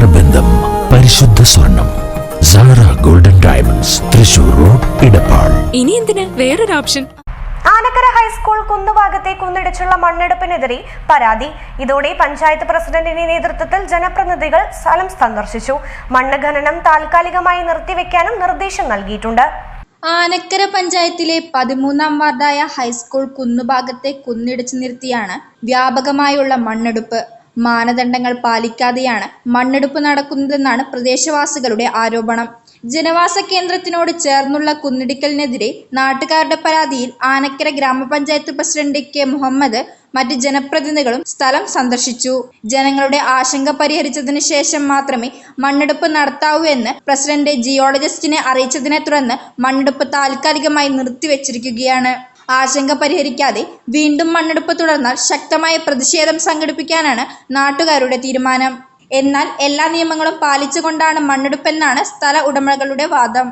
നേത്രബന്ധം പരിശുദ്ധ സ്വർണം. Sara golden diamonds Thrissur road Edappal. ഇനി എന്തിനാ? വേറൊരു ഓപ്ഷൻ. ആനക്കര ഹൈസ്കൂൾ കുന്നുഭാഗത്തെ കുന്നിടിച്ചുള്ള മണ്ണെടുപ്പിനെതിരെ പരാതി. ഇതോടെ പഞ്ചായത്ത് പ്രസിഡന്റിന്റെ നേതൃത്വത്തിൽ ജനപ്രതിനിധികൾ സ്ഥലം സന്ദർശിച്ചു. മണ്ണ് ഖനനം താൽക്കാലികമായി നിർത്തിവെക്കാനും നിർദ്ദേശം നൽകിയിട്ടുണ്ട്. ആനക്കര പഞ്ചായത്തിലെ പതിമൂന്നാം വാർഡായ ഹൈസ്കൂൾ കുന്നുഭാഗത്തെ കുന്നിടിച്ചു നിർത്തിയാണ് വ്യാപകമായുള്ള മണ്ണെടുപ്പ്. മാനദണ്ഡങ്ങൾ പാലിക്കാതെയാണ് മണ്ണെടുപ്പ് നടക്കുന്നതെന്നാണ് പ്രദേശവാസികളുടെ ആരോപണം. ജനവാസ കേന്ദ്രത്തിനോട് ചേർന്നുള്ള കുന്നിടിക്കലിനെതിരെ നാട്ടുകാരുടെ പരാതിയിൽ ആനക്കര ഗ്രാമപഞ്ചായത്ത് പ്രസിഡന്റ് കെ മുഹമ്മദ് മറ്റ് ജനപ്രതിനിധികളും സ്ഥലം സന്ദർശിച്ചു. ജനങ്ങളുടെ ആശങ്ക പരിഹരിച്ചതിന് ശേഷം മാത്രമേ മണ്ണെടുപ്പ് നടത്താവൂ എന്ന് പ്രസിഡന്റ് ജിയോളജിസ്റ്റിനെ അറിയിച്ചതിനെ തുടർന്ന് മണ്ണെടുപ്പ് താൽക്കാലികമായി നിർത്തിവെച്ചിരിക്കുകയാണ്. ആശങ്ക പരിഹരിക്കാതെ വീണ്ടും മണ്ണെടുപ്പ് തുടർന്നാൽ ശക്തമായ പ്രതിഷേധം സംഘടിപ്പിക്കാനാണ് നാട്ടുകാരുടെ തീരുമാനം. എന്നാൽ എല്ലാ നിയമങ്ങളും പാലിച്ചുകൊണ്ടാണ് മണ്ണെടുപ്പെന്നാണ് സ്ഥല ഉടമകളുടെ വാദം.